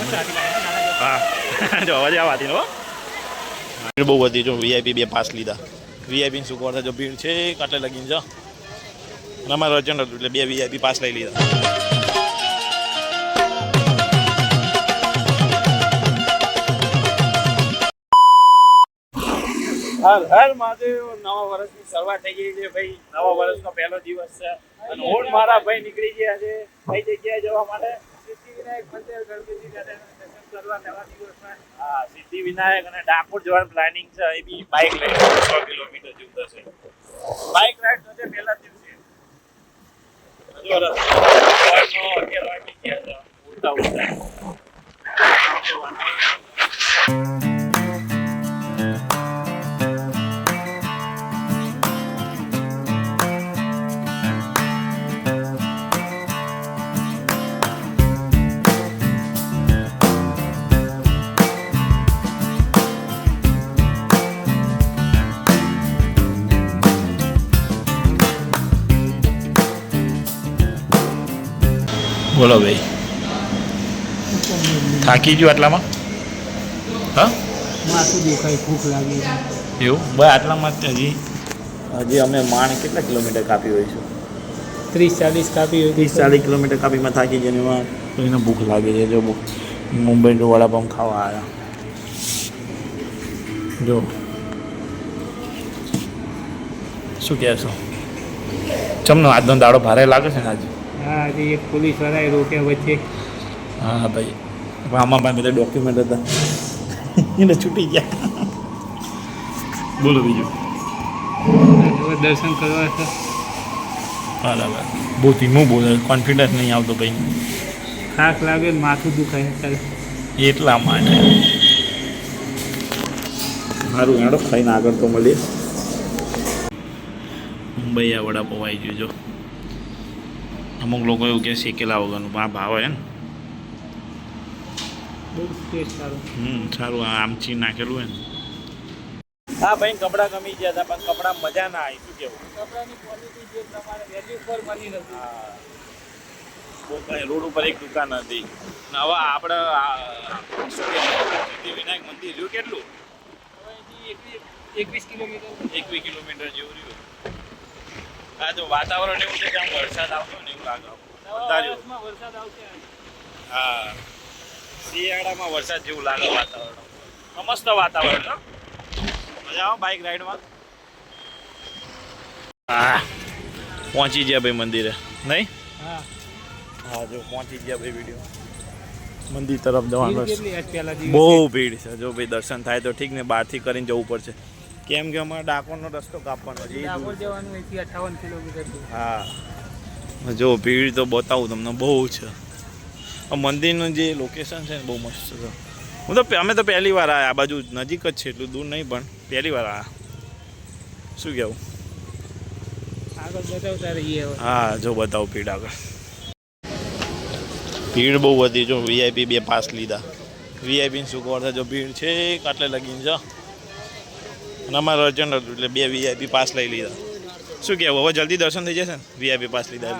હા. જો અવાજ આવા હતી નો ભીડ બહુ વધી જો વીઆઈપી બે પાસ લીધા. વીઆઈપી શું કરતા જો ભીડ છે કાટલે લગીને જો. અને અમારે અર્જન્ટ હતું એટલે બે વીઆઈપી પાસ લઈ લીધા. હર હર મહાદેવ નવા વર્ષની શરૂઆત થઈ ગઈ છે ભાઈ. નવા વર્ષનો પહેલો દિવસ છે. અને હું મારા ભાઈ નીકળી ગયા છે કઈ જગ્યાએ જવા માટે. હા સિદ્ધિવિનાયક અને ડાકોર જવાનું પ્લાનિંગ છે. એ બી બાઇક લઈને છ કિલોમીટર જેવું થશે. બાઇક રાઈડ થશે પહેલા દિવસે ઉડતા. બોલો ભાઈ. થાકી ગયો આટલામાં? હા? માથું દેખાય ભૂખ લાગી. એવું? ભાઈ આટલામાં જ હજી? હજી અમે માણ કેટલા કિલોમીટર કાપી હોય છે ત્રીસ ચાલીસ કાપી હોય ત્રીસ ચાલીસ કિલોમીટર કાપીમાં થાકી જઈને એમાં તો એને ભૂખ લાગે છે. જો મુંબઈ તો વડાપાઉં ખાવા આવ્યા જો. શું કહેશો? ચમનો આજનો દાડો ભારે લાગે છે ને આજે? હા આજે એક પોલીસ વાળાએ રોક્યા વચ્ચે. હા ભાઈ. આમાં ભાઈ બધા ડોક્યુમેન્ટ હતા. એને છૂટી ગયા. બોલો બીજું. દર્શન કરવા છે. બરાબર. બહુ ધીમું બોલે કોન્ફિડન્સ નહીં આવતો ભાઈ. થાક લાગે માથું દુખાય અત્યારે. એટલા માટે. મારું ગાડો ખાઈને આગળ તો મળીએ. મુંબઈ આ વડાપાવ આવી ગયું અમુક લોકો એવું કે શેકેલા વગરનું પણ આ ભાવ ને. હમ સારું આ આમચી નાખેલું હોય ને. હા ભાઈ કપડાં ગમી ગયા હતા પણ કપડાં મજા ના આવી શું કેવું? કપડાની ક્વોલિટી જે તમારે વેલ્યુ પર મળી નથી. રોડ ઉપર એક દુકાન હતી. અને હવે આપણે વિનાયક શું કહેવાય સિદ્ધિવિનાયક મંદિર રહ્યું કેટલું એકવીસ કિલોમીટર. એકવીસ કિલોમીટર જેવું રહ્યું. હા તો વાતાવરણ એવું છે કે આમ વરસાદ આવતો ને લાગે વરસાદ આવશે હા. શિયાળામાં વરસાદ જેવું લાગે વાતાવરણ. મસ્ત વાતાવરણ. મજા આવે બાઇક રાઈડમાં હા. પહોંચી ગયા ભાઈ મંદિરે. નહીં? હા. હા જો પહોંચી ગયા ભાઈ વીડિયો મંદિર તરફ જવાનો? બહુ ભીડ છે. જો ભાઈ દર્શન થાય તો ઠીક ને બહારથી કરીને જવું પડશે. કેમ કે અમારે ડાકોરનો રસ્તો કાપવાનો છે. છે. હા. જો ભીડ તો બતાવું તમને બહુ છે. આ મંદિરનું જે લોકેશન છે ને બહુ મસ્ત છે. હું તો અમે તો પહેલી વાર આવ્યા આ બાજુ નજીક જ છે એટલું દૂર નહીં પણ પહેલી વાર આવ્યા શું કહેવું આગળ બતાવતા રહીએ હા જો બતાવો ભીડ આગળ. ભીડ બહુ વધી જો વીઆઈપી બે પાસ લીધા. વીઆઈપી શું કરતા જો ભીડ છે કાટલે લગીને જો. અને અમારે અર્જન્ટ હતું એટલે બે વીઆઈપી પાસ લઈ લીધા. શું કહેવું? હવે જલ્દી દર્શન થઈ જશે ને? વીઆઈપી પાસ લીધા.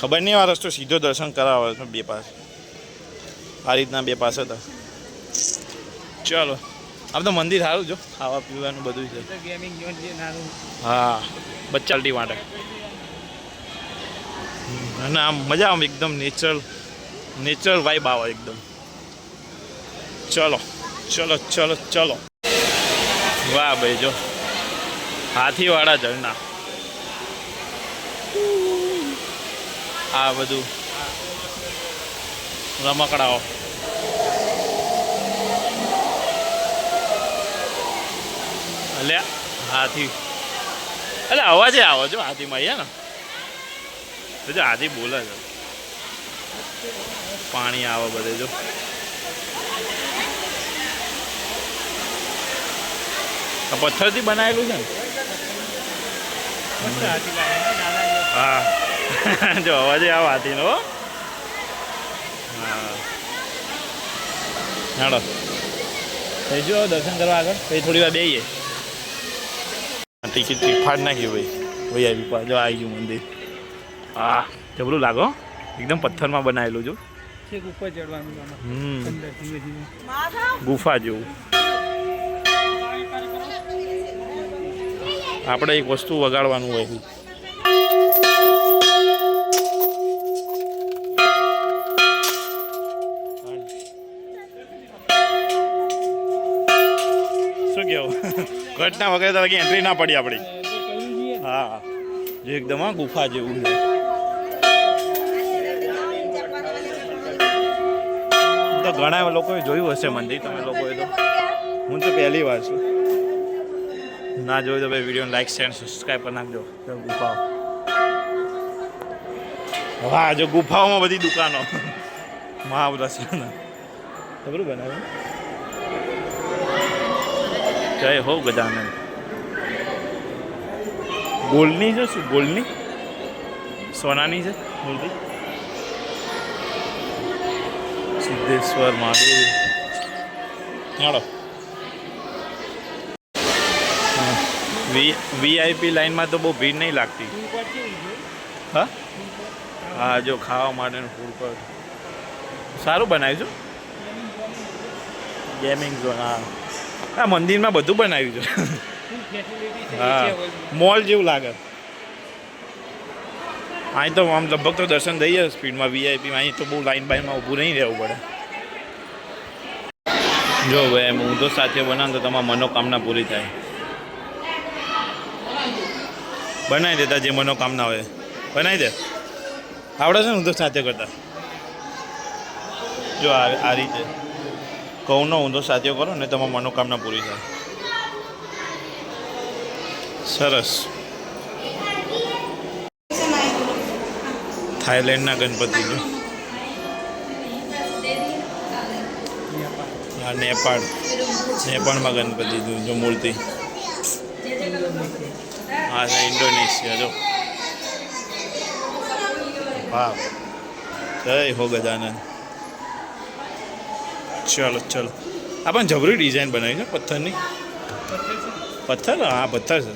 ખબર નહીં આ રસ્તો સીધો દર્શન કરાવે છે બે પાસ. આ રીતના બે પાસ હતા. ચાલો. આમ તો મંદિર સારું જો. ખાવા પીવાનું બધું છે. હા બચ્ચાલટી માટે અને આમ મજા આમ એકદમ નેચરલ નેચરલ વાઇબ આવે એકદમ. ચલો ચલો ચલો ચલો. વાહ ભાઈ જો. હાથીવાળા ઝરણા. આ બધું. રમકડાઓ. અલ્યા હાથી. એટલે અવાજે આવો છો હાથીમાં અહીંયા ને. જો હાથી બોલે છે. પાણી આવે બધે જો. પથ્થરથી બનાવેલું છે ને મસ્ત હાથી લાગે ને નાના જેવા. હા. જો અવાજે આવે હાથીનો હો. હા. હાલો. થઈ જો દર્શન કરવા આગળ. પછી થોડી વાર બેહીએ. ટિકિટ ફાડ નાખ્યું ભાઈ. ભાઈ આવી પાછો આવી ગયું મંદિર. હા. જબરું લાગો. એકદમ પથ્થરમાં બનાવેલું છું ઉપર ચડવાનું હમ. ગુફા જેવું. આપણે એક વસ્તુ વગાડવાનું હોય. શું કેવું? ઘટના વગેરે તો એન્ટ્રી ના પડી આપણી. હા. જે એકદમ આ ગુફા જેવું છે. તો ઘણા લોકોએ જોયું હશે મંદિર, તમે લોકોએ તો. હું તો પહેલી વાર છું. ના જોયું તો ભાઈ વિડીયોને લાઈક શેર સબસ્ક્રાઈબ કરી નાખજો. ગુફાઓ. હા જો ગુફાઓમાં બધી દુકાનો. મહાવરાસન. ખબર બનાવે? જય હો ગજાનંદ ગોલ્ડની છે શું? ગોલ્ડની સોનાની છે? મૂર્તિ? સિદ્ધેશ્વર મહાદેવ. ચાલો વીઆઈપી લાઈનમાં તો બહુ ભીડ નહીં લાગતી. હા? હા, જો ખાવા માટેનું ફૂડ પર. સારું બનાવ્યું છે? ગેમિંગ ઝોન હા. હા, મંદિરમાં બધું બનાવ્યું છે. હા મોલ જેવું લાગે. અહીં તો આમ લગભગ તો દર્શન થઈ જાય સ્પીડમાં વીઆઈપીમાં અહીં તો બહુ લાઈન બાઈનમાં ઊભું નહીં રહેવું પડે. જો ભાઈ એમ તો સાથે બનાવ તો તમારી મનોકામના પૂરી થાય. બનાવી દેતા જે મનોકામના હોય. બનાવી દે. આવડે છે ને ઊંધો સાથે કરતા? જો આ રીતે. કહુનો ઊંધો સાથીઓ કરો ને તમારી મનોકામના પૂરી થાય. સરસ. થાઈલેન્ડના ગણપતિ હા, નેપાળ. નેપાળમાં ગણપતિ જો મૂર્તિ. હા છે ઇન્ડોનેશિયા, જો. વાહ જય હો ગજાનંદ ચલો ચલો. આ પણ જબરી ડિઝાઇન બનાવી છે, પથ્થરની. પથ્થર હા, પથ્થર છે.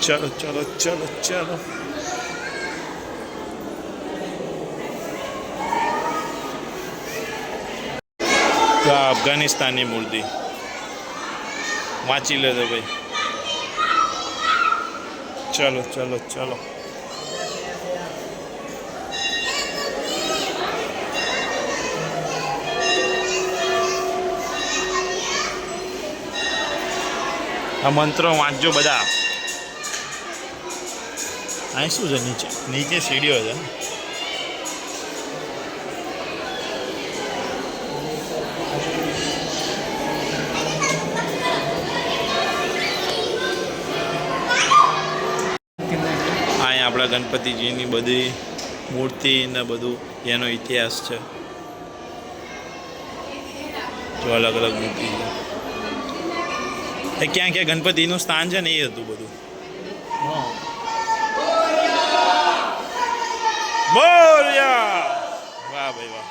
ચલો ચલો ચલો ચલો. અફઘાનિસ્તાનની મૂર્તિ. વાંચી લેજો ભાઈ. ચલો ચલો ચલો. આ મંત્રો વાંચજો બધા. અહીં શું છે નીચે? નીચે સીડીઓ છે અહીં આપણા ગણપતિજીની બધી મૂર્તિ ને બધું એનો ઇતિહાસ છે. જો અલગ અલગ મૂર્તિ છે. ક્યાં ક્યાં ગણપતિનું સ્થાન છે ને એ હતું બધું. મોર્યા! વાહ ભાઈ વાહ.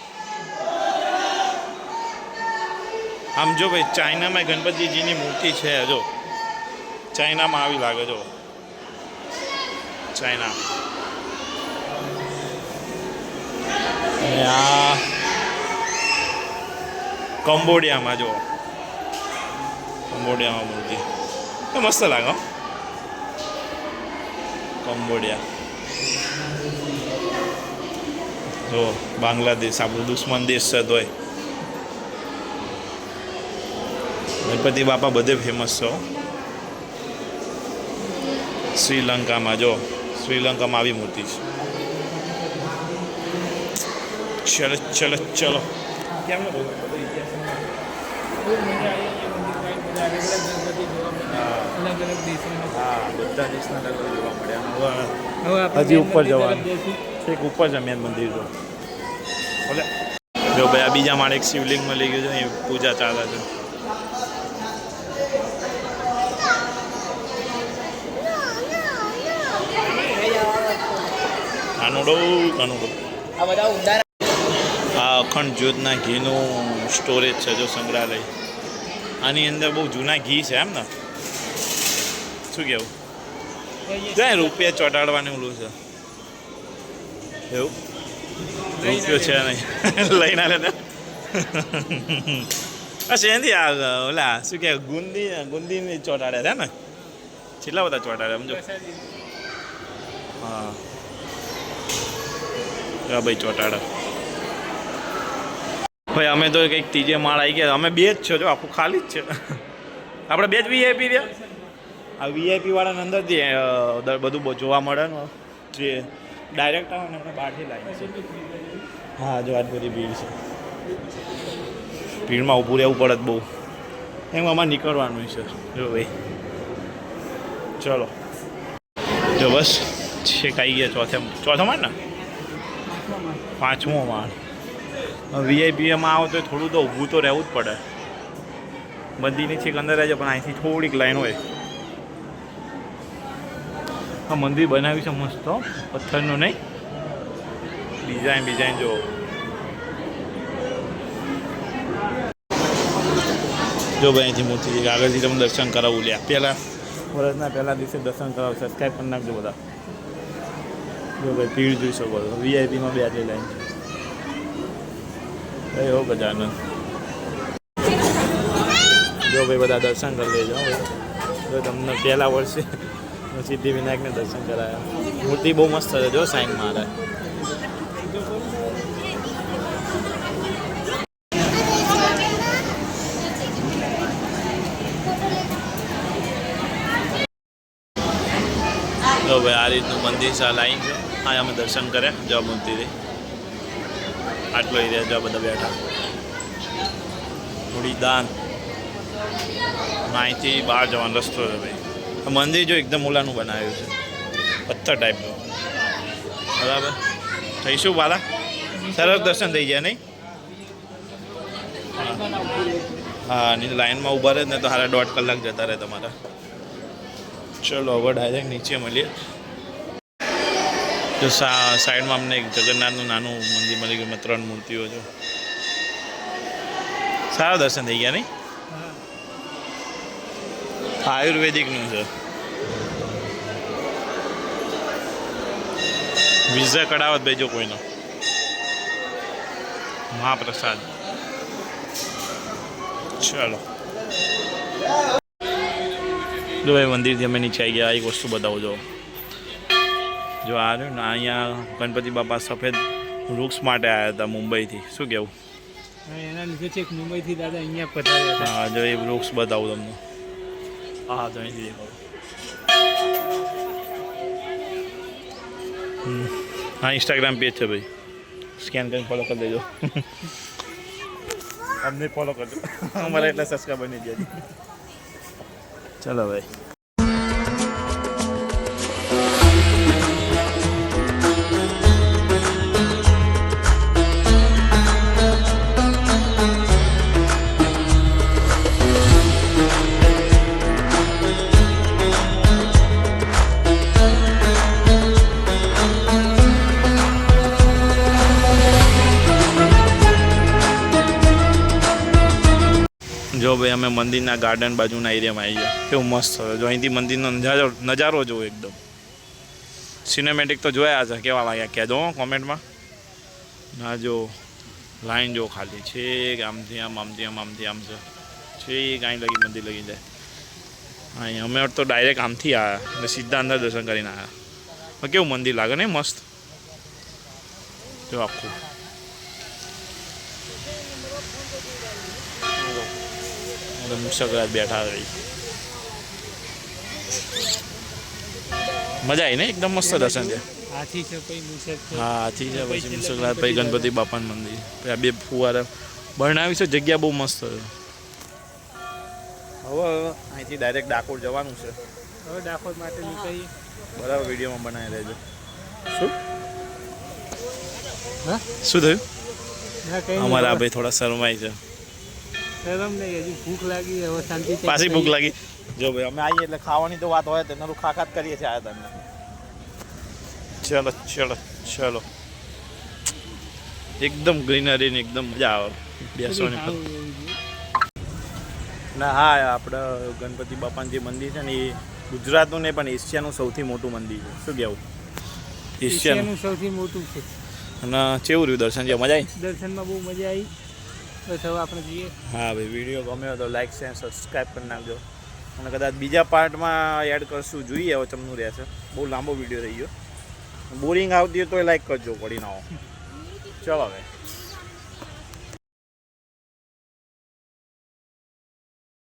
આમ જો ભાઈ ચાઇનામાં ગણપતિજીની મૂર્તિ છે, જો. ચાઇનામાં આવી લાગે, જો. ચાઇના અને આ કંબોડિયામાં જો કંબોડિયામાં મૂર્તિ એ મસ્ત લાગે. કંબોડિયા. જો બાંગ્લાદેશ, આપણું દુશ્મન દેશ છે તોય. ગણપતિ બાપા બધે ફેમસ છે શ્રીલંકામાં જો શ્રીલંકામાં આવી મૂર્તિ છે. ચલો ચલો ચલો. આપણે હજી ઉપર જવાનું. તરફ ઉપર મેન મંદિર જો જો ભાઈ આ બીજા માળે એક શિવલિંગ મળી ગયું છે પૂજા ચાલે છે. કાનુડો કાનુડો આ બધા ઊંડા આ અખંડ જ્યોતના ઘીનું સ્ટોરેજ છે જો સંગ્રહાલય. આની અંદર બહુ જૂના ઘી છે એમ ને? શું કહેવું. જાય રૂપિયા ચોટાડવાનું ઓલું છે? એવું? રૂપિયો છે નહીં. લઈને ને. બસ એનાથી આ ઓલા શું કે ગુંદી ગુંદીની ચોટાડ્યા હતા ને? છેલ્લા બધા ચોટાડ્યા સમજો? હા. હા ભાઈ, ચોટાડા. ભાઈ, અમે તો કંઈક ત્રીજે માળ આવી ગયા. અમે બે જ છો, જો, આખું ખાલી જ છે. આપણે બે જ વીઆઈપી રહ્યા? આ વીઆઈપી વાળાને અંદર જે બધું બહુ જોવા મળે ને, જે ડાયરેક્ટ આવે ને બહારથી લાવી છે હા, જો, આજ બધી ભીડ છે. ભીડમાં ઊભું રહેવું પડે બહુ. એમ અમારે નીકળવાનું છે. જો, ભાઈ. ચલો. જો, બસ. છેક આવી ગયા ચોથે ચોથો માળ ને પાંચમો માળ. વીઆઈપીએમાં આવો તો થોડું તો ઊભું તો રહેવું જ પડે. મંદિરની છેક અંદર રહેજો, પણ અહીંથી થોડીક લાઈન હોય. આ મંદિર બનાવ્યું છે મસ્ત પથ્થરનું નહીં. ડિઝાઇન ડિઝાઇન જો જો ભાઈ, અહીંથી મૂર્તિ આગળથી તમે દર્શન કરાવું લ્યા. પહેલાં, વર્ષના પહેલા દિવસે દર્શન કરાવો સબસ્ક્રાઈબ કરી નાખજો બધા. જો ભાઈ, ભીડ જોઈ શકો છો. વીઆઈપીમાં બે આટલી લાઈન એવો ગજાનંદ જો ભાઈ, બધા દર્શન કરી લેજો, હો જો તમને પહેલા વર્ષે સિદ્ધિવિનાયકને દર્શન કરાયા. મૂર્તિ બહુ મસ્ત છે, જો સાઈન મારે ભાઈ આ રીતનું મંદિર છે લાઈન છે. હા અમે દર્શન કર્યા જવા મૂર્તિથી આટલો એરિયા જવા બધા બેઠા. થોડી દાન. અહીંથી બહાર જવાનો રસ્તો છે ભાઈ. મંદિર જો એકદમ ઓલાનું બનાવ્યું છે. પથ્થર ટાઈપનું બરાબર? થઈશું વાલા સરસ દર્શન થઈ ગયા નહીં? હા. નહીં લાઇનમાં ઊભા રહે ને તો હારા દોઢ કલાક જતા રહે તમારા. ચલો હવે ડાયરેક્ટ નીચે મળીએ. જો સાઈડમાં અમને એક જગન્નાથનું નાનું મંદિર મળી ગયું ત્રણ મૂર્તિઓ છે. સારા દર્શન થઈ ગયા નહીં? આયુર્વેદિકનું છે. વિઝા કઢાવત ભાઈ જો કોઈનો. મહાપ્રસાદ. ચાલો. જો ભાઈ મંદિરથી અમે નીચે આવી ગયા એક વસ્તુ બતાવો જો. જો આ રહ્યું ને અહીંયા ગણપતિ બાપા સફેદ વૃક્ષ માટે આવ્યા હતા મુંબઈથી. શું કહેવું એના લીધે છે મુંબઈથી દાદા અહીંયા પધાર્યા હા જો એ વૃક્ષ બતાવું તમને. હા તો અહીંથી દેખાડું. હા ઇન્સ્ટાગ્રામ પેજ છે ભાઈ. સ્કેન કરીને ફોલો કરી દેજો. અમને ફોલો કરજો. અમારા એટલા સબસ્ક્રાઈબર નહીં જાય ચલો ભાઈ. ભાઈ અમે મંદિરના ગાર્ડન બાજુના એરિયામાં આવી ગયા કેવું મસ્ત થયો જો અહીંથી મંદિરનો નજારો નજારો જોવો એકદમ. સિનેમેટિક તો જોયા છે કેવા લાગ્યા? કહેજો કોમેન્ટમાં. ના, જો લાઈન જો ખાલી છે. આમથી આમ આમથી આમ આમથી આમ છે. છે, કાંઈ લગી, મંદિર લગી જાય. અહીં અમે તો ડાયરેક્ટ આમથી આવ્યા અને સીધા અંદર દર્શન કરીને આવ્યા કેવું મંદિર લાગે ને? મસ્ત. જો આખું. મુસકરાજ બેઠા રહી મજા આવી ને? એકદમ મસ્ત દર્શન છે. હા હાથી છે પછી મુસકરાજ પછી ગણપતિ બાપાનું મંદિર. પછી આ બે ફુવારા બનાવી છે જગ્યા બહુ મસ્ત છે. હવે અહીંથી ડાયરેક્ટ ડાકોર જવાનું છે. હવે ડાકોર માટે નીકળીએ બરાબર વિડીયોમાં બનાવી લેજો શું? હા? શું થયું? અમારા ભાઈ થોડા શરમાય છે. ભૂખ લાગી હવે શાંતિ પાછી ભૂખ લાગી. જો ભાઈ અમે આવીએ એટલે ખાવાની તો વાત હોય તેનું ખાખાત કરીએ છીએ આ તમને ચલો ચલો ચલો. એકદમ ગ્રીનરી ને એકદમ મજા આવે. બેસવાની ના હા આપણે ગણપતિ બાપાનું જે મંદિર છે ને એ ગુજરાતનું ને પણ એશિયાનું સૌથી મોટું મંદિર છે. શું કહેવું એશિયાનું. સૌથી મોટું છે. અને કેવું રહ્યું દર્શન? છે મજા આવી દર્શનમાં બહુ મજા આવી બસ હવે આપણે જઈએ. હા ભાઈ વીડિયો ગમ્યો તો લાઈક શેર સબસ્ક્રાઈબ કરી નાખજો. અને કદાચ બીજા પાર્ટમાં એડ કરશું જોઈએ હવે ચમનું રહેશે. બહુ લાંબો વીડિયો થઈ ગયો. બોરિંગ આવતી હોય તો લાઈક કરજો પડી ના ચલો હવે.